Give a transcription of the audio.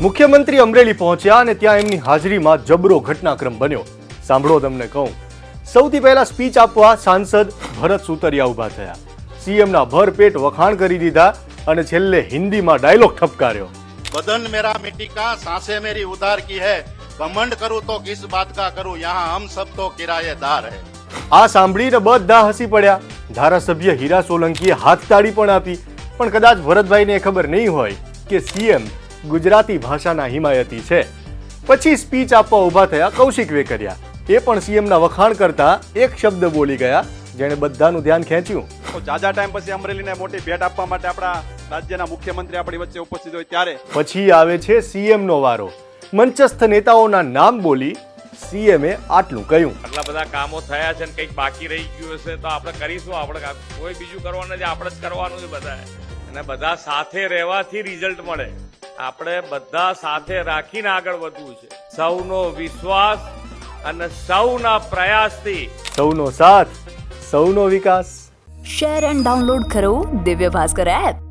મુખ્યમંત્રી અમરેલી પહોંચ્યા અને ત્યાં એમની હાજરીમાં જબરો ઘટનાક્રમ બન્યો સાંભળો તમને કહું સૌથી પહેલા સ્પીચ આપવા સાંસદ ભરત સુતરિયા ઊભા થયા સીએમના ભરપેટ વખાણ કરી દીધા અને છેલ્લે હિન્દીમાં ડાયલોગ ઠપકાર્યો बदन मेरा मिट्टी का सांसें मेरी उधार की है घमंड करूं तो किस बात का करूं यहाँ हम सब तो किराएदार है આ સાંભળીને બધા હસી પડ્યા ધારાસભ્ય હીરા સોલંકીએ હાથતાળી પણ આપી પણ કદાચ ભરતભાઈને એ ખબર નહીં હોય કે સીએમ ગુજરાતી ભાષાના હિમાયતી છે. પછી સ્પીચ આપવા ઊભા થયા કૌશિક વેકરિયા. એ પણ સીએમના વખાણ કરતા એક શબ્દ બોલી ગયા જેણે બધાનું ધ્યાન ખેંચ્યું. તો જાજા ટાઈમ પછી અમરેલીને મોટી ભેટ આપવા માટે આપણા રાજ્યના મુખ્યમંત્રી આપણી વચ્ચે ઉપસ્થિત હોય ત્યારે. પછી આવે છે સીએમનો વારો. મંચસ્થ નેતાઓના નામ બોલી સીએમએ આટલું કહ્યું. આટલા બધા કામો થયા છે ને કંઈક બાકી રહી ગયું હશે તો આપણે કરીશું. આપણે કોઈ બીજું કરવાનું નથી. આપણે જ કરવાનું છે બધાએ. અને બધા સાથે રહેવાથી રિઝલ્ટ મળે. આપણે બધા સાથે રાખીને આગળ વધવું છે. સૌનો વિશ્વાસ અને સૌના પ્રયાસથી. સૌનો સાથ સૌનો વિકાસ. શેર એન્ડ ડાઉનલોડ કરો દિવ્ય ભાસ્કર એપ